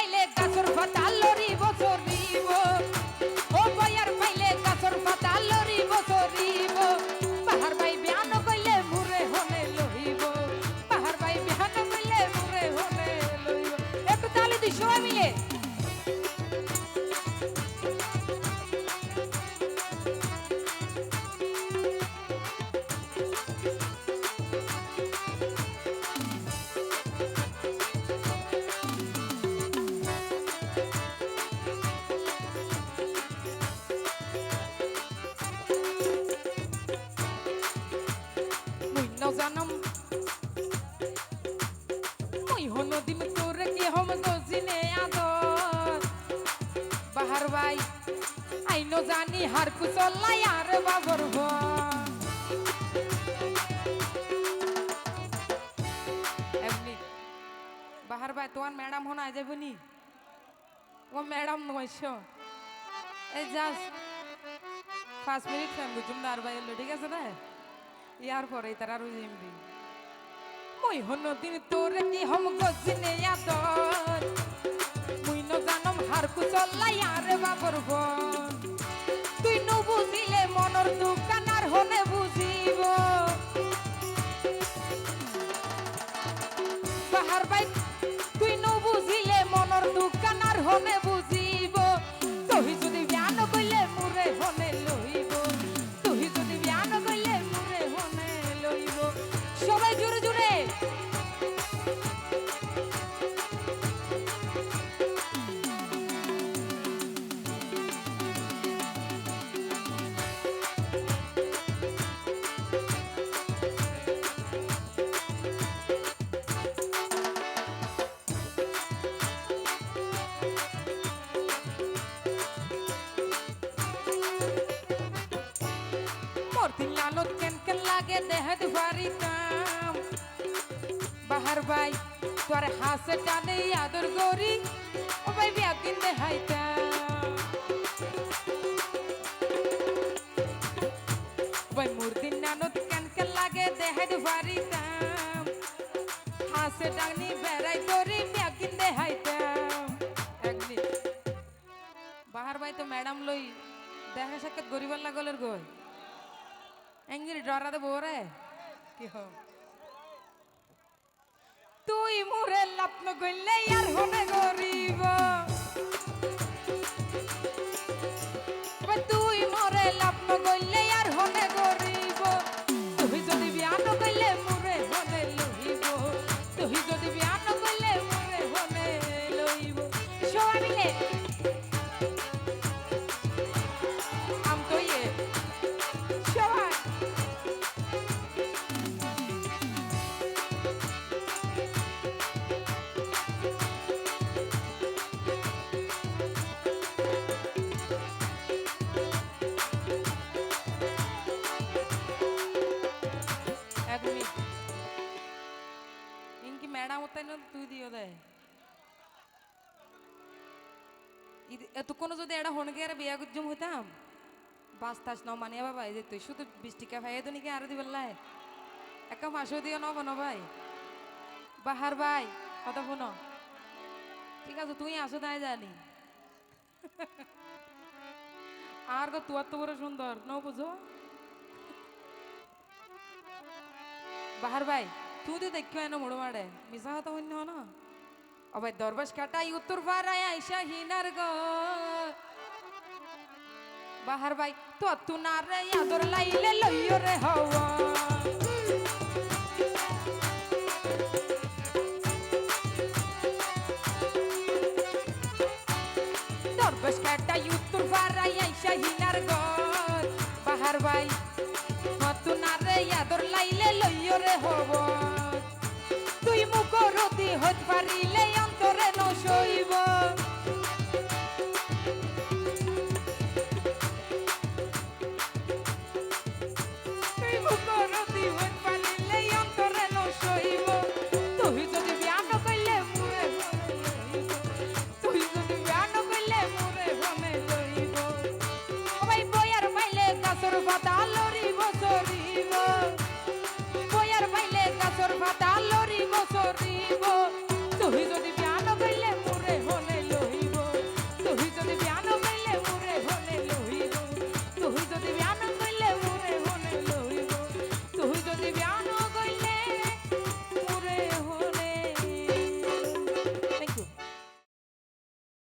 পাইলে বাহার ভাই এমনি তোমার ম্যাডাম হনা আই যাবনি ও ম্যাডাম পাঁচ মিনিট টাইম বুঝুম না আর ভাই ঠিক আছে না? ইয়ার পরে তারা আর জিমবি মই কি হম গজিনে আদর মুই ন জানম হার আরে বাবর বন। তুই নু বুঝিলে মনর দোকান হনে বুঝিব বাহার বাই তুই নু বুঝিলে মনর দোকান হনে দিন লালত কেন কেন লাগে দেহত বাড়িতাম বাহার ভাই তোর হাসে টানে আদর গরি ও ভাই বিয়া দিন ভাই মোর দিন লালত কেন কেন লাগে দেহত বাড়িতাম হাসে টানি বেড়াই গরি বিয়া দিন দেখাইতাম একদিন বাহার ভাই তো ম্যাডাম লই দেখা সাক্ষাৎ গরিবার লাগলের গই এঙ্গিরি ডরাতে বোরে কি হ তুই মুরে লাপ্ন গইলে আর হনে গরিব না তুই দিও দেয় এতক্ষণ যদি এটা হনকে আর বিয়া গুজম হইতাম বাস তাস ন মানিয়া বাবা এই যে তুই শুধু বিশ টিকা ভাই তো নাকি আরও দিবেন একা মাসও দিও ন ভাই বাহার ভাই কথা শুনো ঠিক আছে তুই আসো তাই জানি আর গো তুয়ার তো বড় সুন্দর ন বুঝো বাহার ভাই তুই দেখিও এনে মোড় মারে মিশা হতো অন্য না অবাই দরবাস কাটাই উত্তর পাড়ায় আইসা হিনার গ বাহার ভাই তো তু না রে আদর লাইলে লইও রে হওয়া দরবাস কাটাই উত্তর পাড়ায় আইসা হিনার ঘর বাহার ভাই আদর লাইলে লইও রে হব